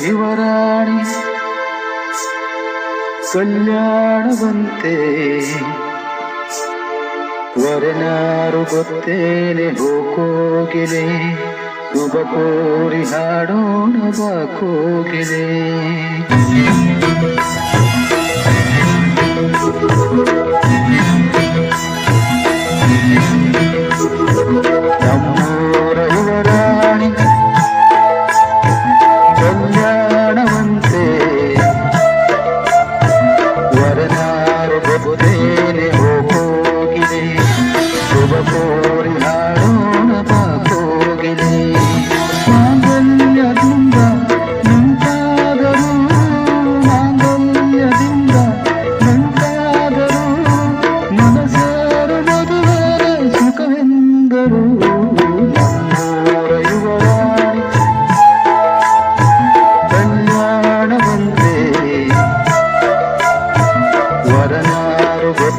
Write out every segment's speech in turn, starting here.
ಶಿವರಾಣಿ ಕಲ್ಯಾಣವಂತೆ ವರನಾರು ಗೊತ್ತೇನೆ ಹೋಗೋಗಿಲೆ ಶುಭ ಕೋರಿ ಹಾಡೋಣ ಬಾಕೋಗಿಲೆ.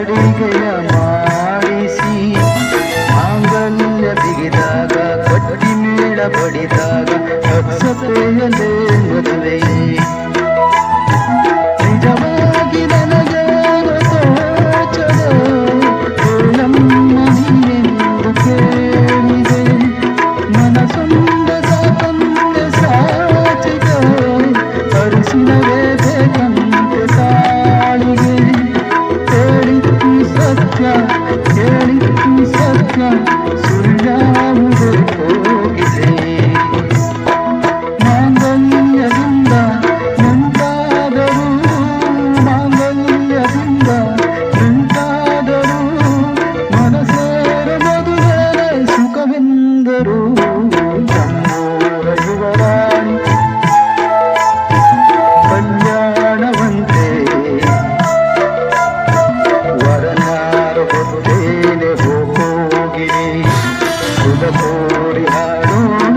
ಅಡಿಗೆಯ ಮಾಡಿಸಿ ಮಾಂಗಲ್ಯ ಬಿಗಿದಾಗ ಕಟ್ಟಿ ಮೇಳ ಪಡಿದಾಗ ಮದುವೆಯ. হরি হরি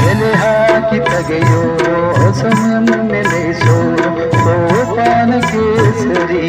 ಬೆಲೆಹಾಕಿ ತೆಗೆಯೋ ಹೊಸ ಮುನ್ನೆಲೆಸೋ ಸೋಪಾನ ಕೇಸರಿ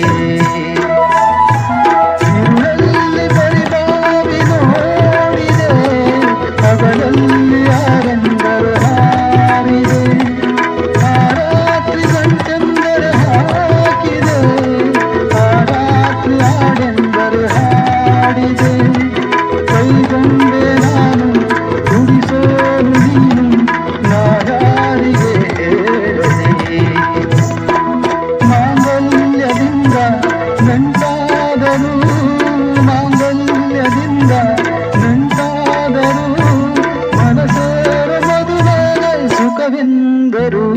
ನಾಗವೆಂದರು